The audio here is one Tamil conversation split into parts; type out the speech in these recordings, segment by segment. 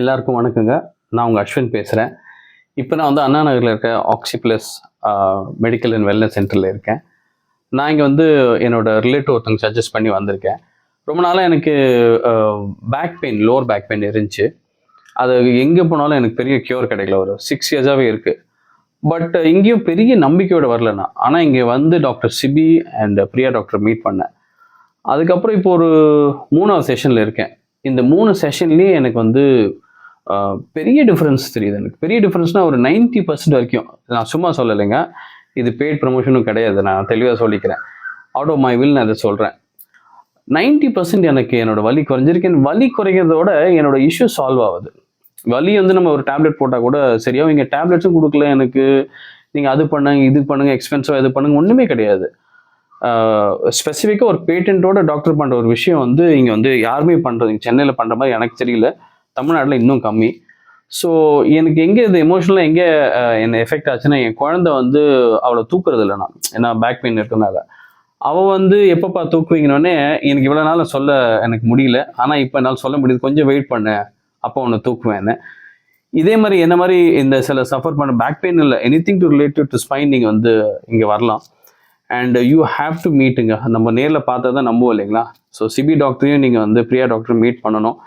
எல்லாருக்கும் வணக்கங்க. நான் உங்கள் அஸ்வின் பேசுகிறேன் இப்போ நான் வந்து அண்ணா நகரில் இருக்க ஆக்சிப்ளஸ் மெடிக்கல் அண்ட் வெல்னஸ் சென்டரில் இருக்கேன். நான் இங்கே வந்து என்னோடய ரிலேட்டிவ் ஒருத்தங்க சஜஸ்ட் பண்ணி வந்திருக்கேன். ரொம்ப நாளாக எனக்கு back pain lower back pain இருந்துச்சு. அது எங்கே போனாலும் எனக்கு பெரிய க்யூர் கிடைக்கல. ஒரு சிக்ஸ் இயர்ஸாகவே இருக்குது பட் இங்கேயும் பெரிய நம்பிக்கையோடு வரல நான். ஆனால் இங்கே வந்து doctor Sibi and Priya doctor meet பண்ணேன். அதுக்கப்புறம் இப்போ ஒரு மூணாவது செஷனில் இருக்கேன். இந்த மூணு செஷன்லேயே எனக்கு வந்து பெரிய டிஃப்ரென்ஸ் தெரியுது எனக்கு. பெரிய டிஃப்ரென்ஸ்னால் ஒரு 90% பர்சன்ட் வரைக்கும். நான் சும்மா சொல்லலைங்க. இது பெய்ட் ப்ரமோஷனும் கிடையாது. நான் தெளிவாக சொல்லிக்கிறேன். அவுட் ஆஃப் மை வில் நான் இதை சொல்கிறேன் 90% பர்சன்ட் எனக்கு என்னோட வலி குறைஞ்சிருக்கு. வலி குறைக்கிறதோட என்னோட இஷ்யூ சால்வ் ஆகுது. வலி வந்து நம்ம ஒரு டேப்லெட் போட்டால் கூட சரியாக இங்கே டேப்லெட்ஸும் கொடுக்கல எனக்கு. நீங்கள் அது பண்ணுங்க இது பண்ணுங்க எக்ஸ்பென்சிவாக இது பண்ணுங்க ஒன்றுமே கிடையாது. ஸ்பெசிஃபிக்காக ஒரு பேட்டன்ட்டோட டாக்டர் பண்ணுற ஒரு விஷயம் வந்து இங்கே வந்து யாருமே பண்ணுறது இங்கே சென்னையில் பண்ணுற மாதிரி எனக்கு தெரியல. தமிழ்நாட்டில் இன்னும் கம்மி. ஸோ எனக்கு எங்கே இது எமோஷனலாக எங்கே என்ன எஃபெக்ட் ஆச்சுன்னா என் குழந்தை வந்து அவளை தூக்குறது இல்லை நான். ஏன்னா பேக் பெயின் இருக்கனால அவள் வந்து எப்பப்பா தூக்குவீங்கன்னொடனே எனக்கு இவ்வளோ நாள் சொல்ல எனக்கு முடியல. ஆனால் இப்போ என்னால் சொல்ல முடியுது. கொஞ்சம் வெயிட் பண்ண. அப்போ உன்னை தூக்குவேன்னு. இதே மாதிரி என்ன மாதிரி இந்த சில சஃபர் பண்ண பேக் பெயின் இல்லை. Anything to related to spine நீங்கள் வந்து இங்கே வரலாம். அண்ட் யூ ஹாவ் டு மீட்டுங்க நம்ம நேரில் பார்த்தா தான் நம்புவோம் இல்லைங்களா? ஸோ சிபி டாக்டரையும் நீங்கள் வந்து பிரியா டாக்டர் மீட் பண்ணணும்.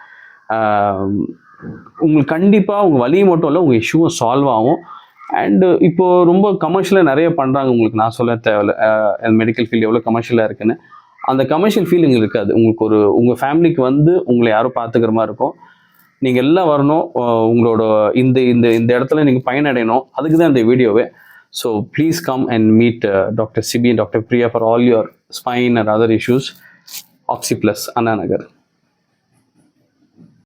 உங்களுக்கு கண்டிப்பாக உங்கள் வழியை மட்டும் இல்லை உங்கள் இஷ்யூவும் சால்வ் ஆகும். அண்டு இப்போது ரொம்ப கமர்ஷியலாக நிறைய பண்ணுறாங்க உங்களுக்கு நான் சொல்ல தேவையில்ல. மெடிக்கல் ஃபீல்டு எவ்வளோ கமர்ஷியலாக இருக்குன்னு. அந்த கமர்ஷியல் ஃபீலிங் இருக்காது உங்களுக்கு ஒரு உங்கள் ஃபேமிலிக்கு வந்து உங்களை யாரும் பார்த்துக்கிற மாதிரி இருக்கும். நீங்கள் எல்லாம் வரணும். உங்களோட இந்த இந்த இந்த இடத்துல நீங்கள் பயனடையணும். அதுக்கு தான் இந்த வீடியோவே. So please come and meet doctor Sibi doctor Priya for all your spine and other issues Oxy plus Anna Nagar